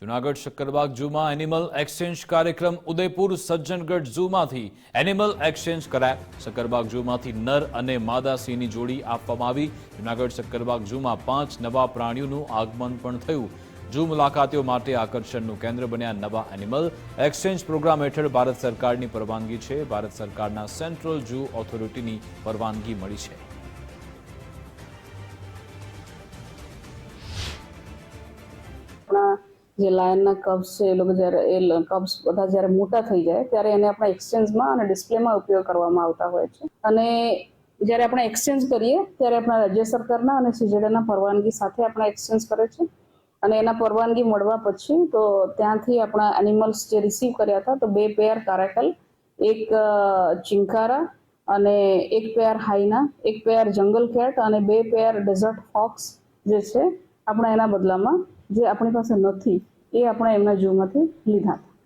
જુનાગઢ શક્કરબાગ ઝૂમાં animal exchange કાર્યક્રમ ઉદયપુર સજ્જનગઢ ઝૂમાંથી એનિમલ એક્સચેન્જ કરાયા. શક્કરબાગ ઝૂમાંથી નર અને માદા સિંહની જોડી આપવામાં આવી. જુનાગઢ શક્કરબાગ ઝૂમાં પાંચ નવા પ્રાણીઓનું આગમન પણ થયું. ઝૂ મુલાકાતીઓ માટે આકર્ષણનું કેન્દ્ર બન્યા નવા એનિમલ એક્સચેન્જ પ્રોગ્રામ હેઠળ ભારત સરકારની પરવાનગી છે. ભારત સરકારના સેન્ટ્રલ ઝૂ ઓથોરિટીની પરવાનગી મળી છે. આપણા જે લાયનના કબ્સ છે, એ લોકો જ્યારે એ કબ્સ બધા જ્યારે મોટા થઈ જાય, ત્યારે એને આપણા એક્સચેન્જમાં અને ડિસ્પ્લેમાં ઉપયોગ કરવામાં આવતા હોય છે. અને જ્યારે આપણે એક્સચેન્જ કરીએ, ત્યારે આપણા રાજ્ય સરકારના અને સીજેડાના પરવાનગી સાથે આપણે એક્સચેન્જ કરે છે. અને એના પરવાનગી મળવા પછી તો ત્યાંથી આપણા એનિમલ્સ જે રિસીવ કર્યા હતા, તો બે પેર કારાકલ એક ચિંકારા અને એક પેર હાઈના એક પેર જંગલ કેટ અને બે પેર ડેઝર્ટ ફોક્સ જે છે, આપણે એના બદલામાં જે આપણી પાસે નથી એ આપણે એમના ઝૂમાંથી લીધા. હતા